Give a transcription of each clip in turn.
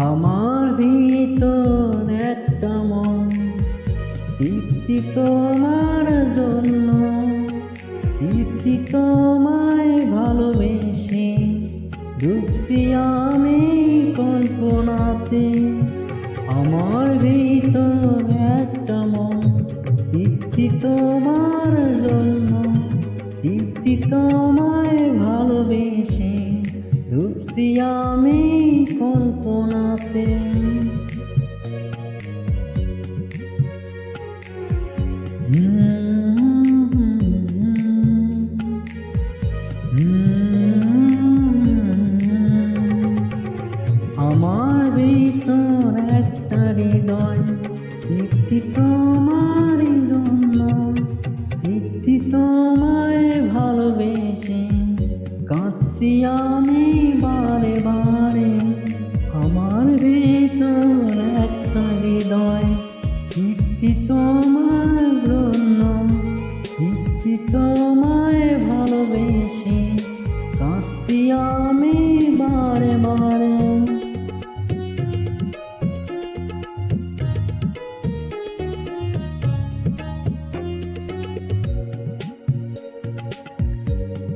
আমার ভিতর একটা মন তৃপ্তি তোমার জন্য তৃপ্তি তোমায় ভালোবেসে ডুবছি তৃপ্তি তোমার জন্য তৃপ্তি তোমায় ভালোবেসে ডুবছি আমি কল্পনাতে। আমার ভিতর একটা হৃদয় আমি বারে বারে আমার ভিতর একটা হৃদয় তৃপ্তি তোমার জন্য তৃপ্তি তোমায় ভালোবেসে কাঁদছি আমি বারে বারে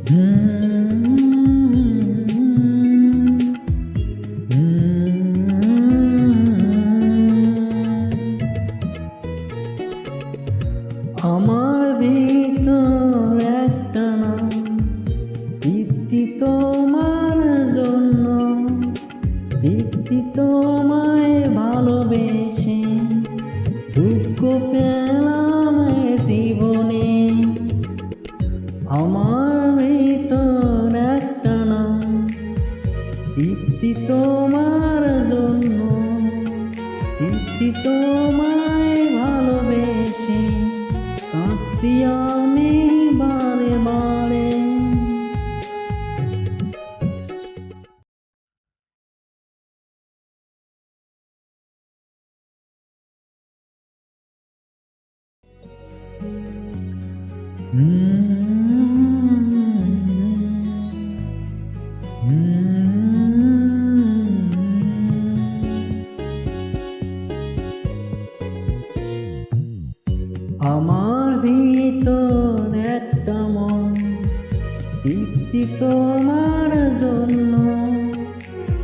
আমার তোমার জন্য। দীপ্তি তোমায় ভালোবেসে, দুঃখ পেলাম জীবনে। আমার ভিতর একটা নাম তোমার জন্য। তৃপ্তি তোমায় আমার ভিতর একটা মন তৃপ্তি তোমার জন্য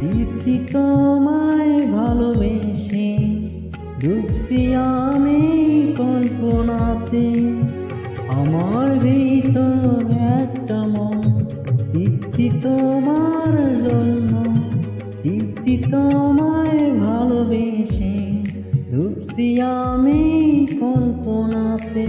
তৃপ্তি তোমায় ভালোবেসে ডুবছি তোমার জন্য তৃপ্তি তোমায় ভালোবেসে ডুবছি আমি কল্পনাতে।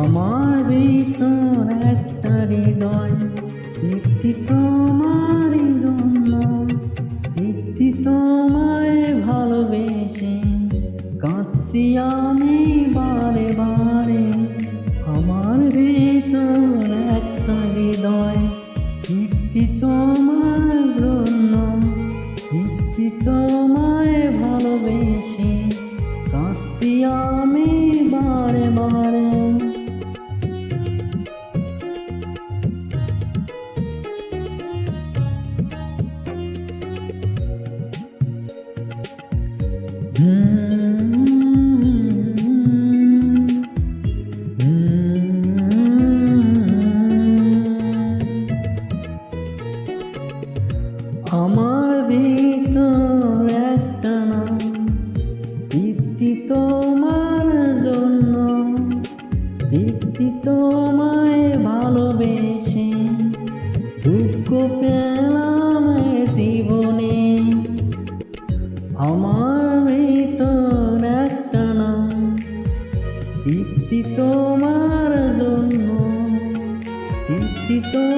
আমার ভিতর একটা হৃদয় আমি বারে বারে আমার ভিতর একটা হৃদয় তৃপ্তি তোমার জন্য তৃপ্তি তোমায় ভালোবেসে কাঁদছি আমি বারে বারে। আমার তোমার জন্য। দীপ্তি তোমায় ভালোবেসে দুঃখ পেলাম জীবনে। আমার ভিতর একটা নাম দীপ্তি তোমার জন্য। দীপ্তি তোমার